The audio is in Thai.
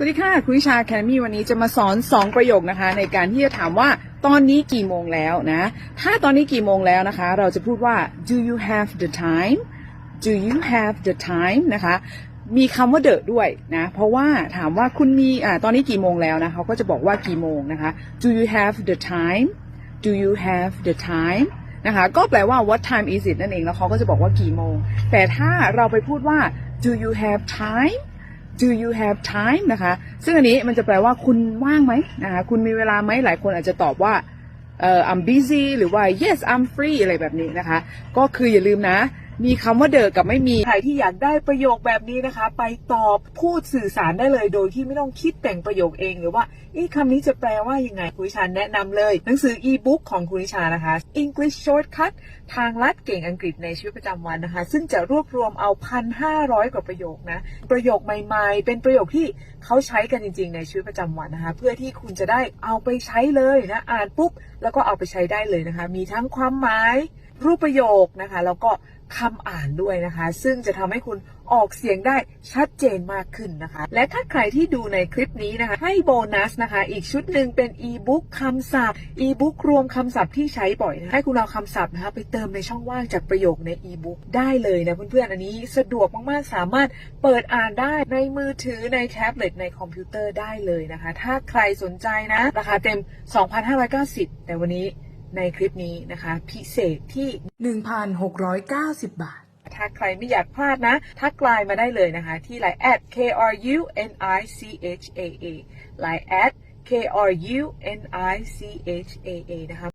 สวัสดีค่ะ คุณวิชาแคมี่วันนี้จะมาสอน 2 ประโยคนะคะ ในการที่จะถามว่าตอนนี้กี่โมงแล้วนะ ถ้าตอนนี้กี่โมงแล้วนะคะ เราจะพูดว่า do you have the time do you have the time นะคะ มีคำว่า the ด้วยนะ เพราะว่าถามว่าคุณมีอ่าตอนนี้กี่โมงแล้วนะเขาก็จะบอกว่ากี่โมงนะคะ do you have the time do you have the time นะคะ ก็แปลว่า what time is it นั่นเองแล้วเขาก็จะบอกว่ากี่โมง แต่ถ้าเราไปพูดว่า do you have time do you have time นะคะ ซึ่งอันนี้มันจะแปลว่าคุณว่างไหมนะคะ คุณมีเวลาไหมหลายคนอาจจะตอบว่าเอ่อ I'm busy หรือว่า yes I'm free อะไรแบบนี้นะคะ ก็คืออย่าลืมนะ มีคำว่าเดอกับไม่มี ใครที่อยากได้ประโยคแบบนี้นะคะ ไปตอบพูดสื่อสารได้เลย โดยที่ไม่ต้องคิดแต่งประโยคเองหรือว่าอ๊ะคำนี้จะแปลว่ายังไงคุณิชาแนะนำเลย หนังสืออีบุ๊กของคุณิชานะคะ English Shortcut ทางลัดเก่งอังกฤษในชีวิตประจำวันนะคะ ซึ่งจะรวบรวมเอา 1,500 กว่าประโยคนะ ประโยคใหม่ ๆ เป็นประโยคที่เขาใช้กันจริง ๆ ในชีวิตประจำวันนะคะ เพื่อที่คุณจะได้เอาไปใช้เลยนะ อ่านปุ๊บแล้วก็เอาไปใช้ได้เลยนะคะ มีทั้งความหมาย รูปประโยคนะคะ แล้วก็คำอ่านด้วยนะคะ ซึ่งจะทำให้คุณออกเสียงได้ชัดเจนมากขึ้นนะคะ และถ้าใครที่ดูในคลิปนี้นะคะ ให้โบนัสนะคะ อีกชุดหนึ่งเป็นอีบุ๊กคำศัพท์อีบุ๊กรวมคำศัพท์ที่ใช้บ่อยนะให้คุณเอาคำศัพท์นะคะไปเติมในช่องว่างจากประโยคในอีบุ๊กได้เลยนะเพื่อนๆ อันนี้สะดวกมากๆ สามารถเปิดอ่านได้ในมือถือในแท็บเล็ตในคอมพิวเตอร์ได้เลยนะคะ ถ้าใครสนใจนะ ราคาเต็ม 2,590 แต่วันนี้ ในคลิปนี้นะคะ พิเศษที่ 1,690 บาท ถ้าใครไม่อยากพลาดนะ ทักไลน์มาได้เลยนะคะ ที่ไลน์ at k r u n i c h a a ไลน์ at k r u n i c h a a นะคะ